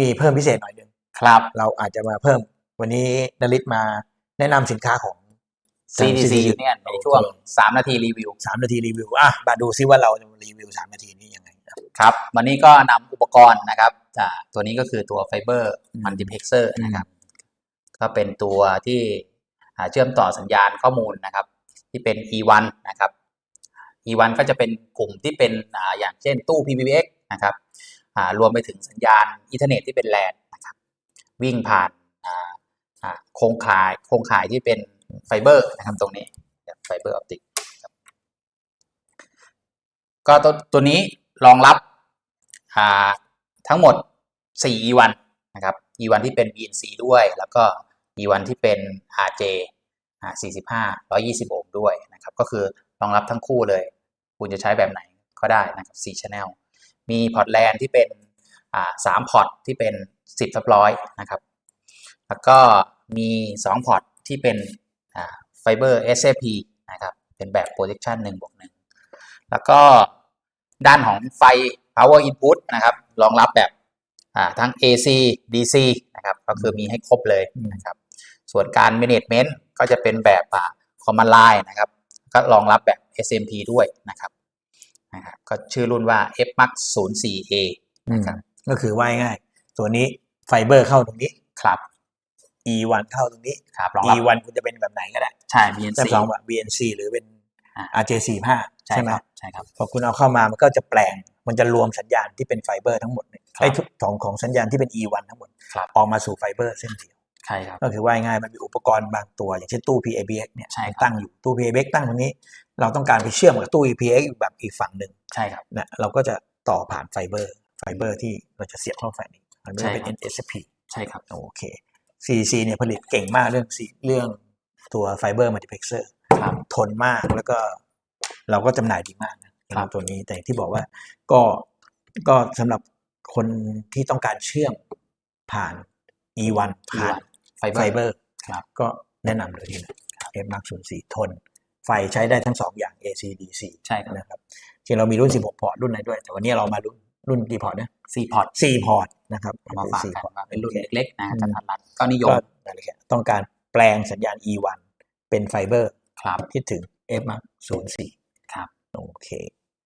มีเพิ่มพิเศษหน่อยหนึ่งครับ เราอาจจะมาเพิ่มวันนี้นลิศมาแนะนำสินค้าของ CDC Union ในช่วง 3 นาทีรีวิว สามนาทีรีวิวอะมาดูซิว่าเราจะรีวิวสามนาทีนี้ยังไงครับครับ วันนี้ก็นำอุปกรณ์นะครับอ่าตัวนี้ก็คือตัวไฟเบอร์มัลติเพล็กเซอร์นะครับ ก็เป็นตัวที่อ่าเชื่อมต่อสัญญาณข้อมูลนะครับ ที่เป็น E1 นะครับ E1 ก็จะเป็นกลุ่มที่เป็นอ่าอย่างเช่นตู้ PBX นะครับอ่า รวมไปถึงสัญญาณอินเทอร์เน็ตที่เป็นแลนนะครับวิ่งผ่านโครงข่ายโครงข่ายที่เป็นไฟเบอร์นะครับตรงนี้ไฟเบอร์ออปติกก็ตัวตัวนี้รองรับทั้งหมด 4 E1 นะครับ E1 ที่เป็น BNC ด้วย แล้วก็ E1 ที่เป็น RJ 45 120 โอห์มด้วยนะครับ ก็คือรองรับทั้งคู่เลย คุณจะใช้แบบไหนก็ได้นะครับ4 Channel มีพอร์ตแลนที่เป็นอ่า3พอร์ตที่เป็น 10ทับร้อยนะครับ แล้วก็มี 2 พอร์ตที่เป็นอ่าไฟเบอร์ SAP นะครับ เป็นแบบ projection 1บวก1แล้วก็ด้านของไฟ power input นะครับ รองรับแบบอ่าทั้ง AC DC นะครับ ก็คือมีให้ครบเลยนะครับ ส่วนการ management ก็จะเป็นแบบอ่า command line นะครับ ก็รองรับแบบ SMP ด้วยนะครับ นะครับก็ชื่อรุ่นว่า FMAX 04A นะครับก็คือว่าง่ายๆตัวนี้ไฟเบอร์เข้าตรงนี้ครับ E1 เข้าตรงนี้ ครับรองรับ E1 คุณจะเป็นแบบไหนก็ได้ ใช่ BNC แบบสองแบบ BNC หรือเป็นอ่า RJ45 ใช่ใช่ไหมครับใช่ครับ พอคุณเอาเข้ามามันก็จะแปลง มันจะรวมสัญญาณที่เป็นไฟเบอร์ทั้งหมดเนี่ยครับไอ้ทุกของของสัญญาณที่เป็น E1 ทั้งหมดครับออกมาสู่ไฟเบอร์เส้นเดียว ใช่ครับก็คือว่าง่ายๆมันมีอุปกรณ์บางตัว อย่างเช่นตู้ PABX เนี่ยใช่ครับตั้งอยู่ตู้ PABX ตั้งตรงนี้ เราต้องการไปเชื่อมกับตู้ PABX อีกแบบอีกฝั่งหนึ่งใช่ครับนะเราก็จะต่อผ่านไฟเบอร์ ไฟเบอร์ที่เราจะเสียบเข้าไฟนี้มันไม่ได้เป็นใช่ครับ NSP ใช่ครับโอเค CC เนี่ยผลิตเก่งมากเรื่องสีเรื่องตัวไฟเบอร์มัลติเพล็กเซอร์ครับทนมากแล้วก็เราก็จำหน่ายดีมากนะครับตัวนี้แต่ที่บอกว่าก็ก็สำหรับคนที่ต้องการเชื่อมผ่าน E1 ผ่าน ไฟเบอไฟร์เบอร์ครับก็แนะนำเลยที่นะ M Mark 04ทน ไฟใช้ได้ทั้งสองอย่าง AC DC ใช่ครับนะครับจริงเรามีรุ่น 16 พอร์ตรุ่นไหนด้วย แต่วันนี้เรามารุ่นรุ่นกี่พอร์ตเนี่ยซีพอร์ต4พอร์ตนะครับมาฝากสี่กันพอร์ตว่าเป็นรุ่นโอคเล็กๆนะอืมกระทัดรัดก็นิยมก็นั่นแหละครับต้องการแปลงสัญญาณ E1 เป็นไฟเบอร์ครับที่ถึง F Mark 04ครับโอเค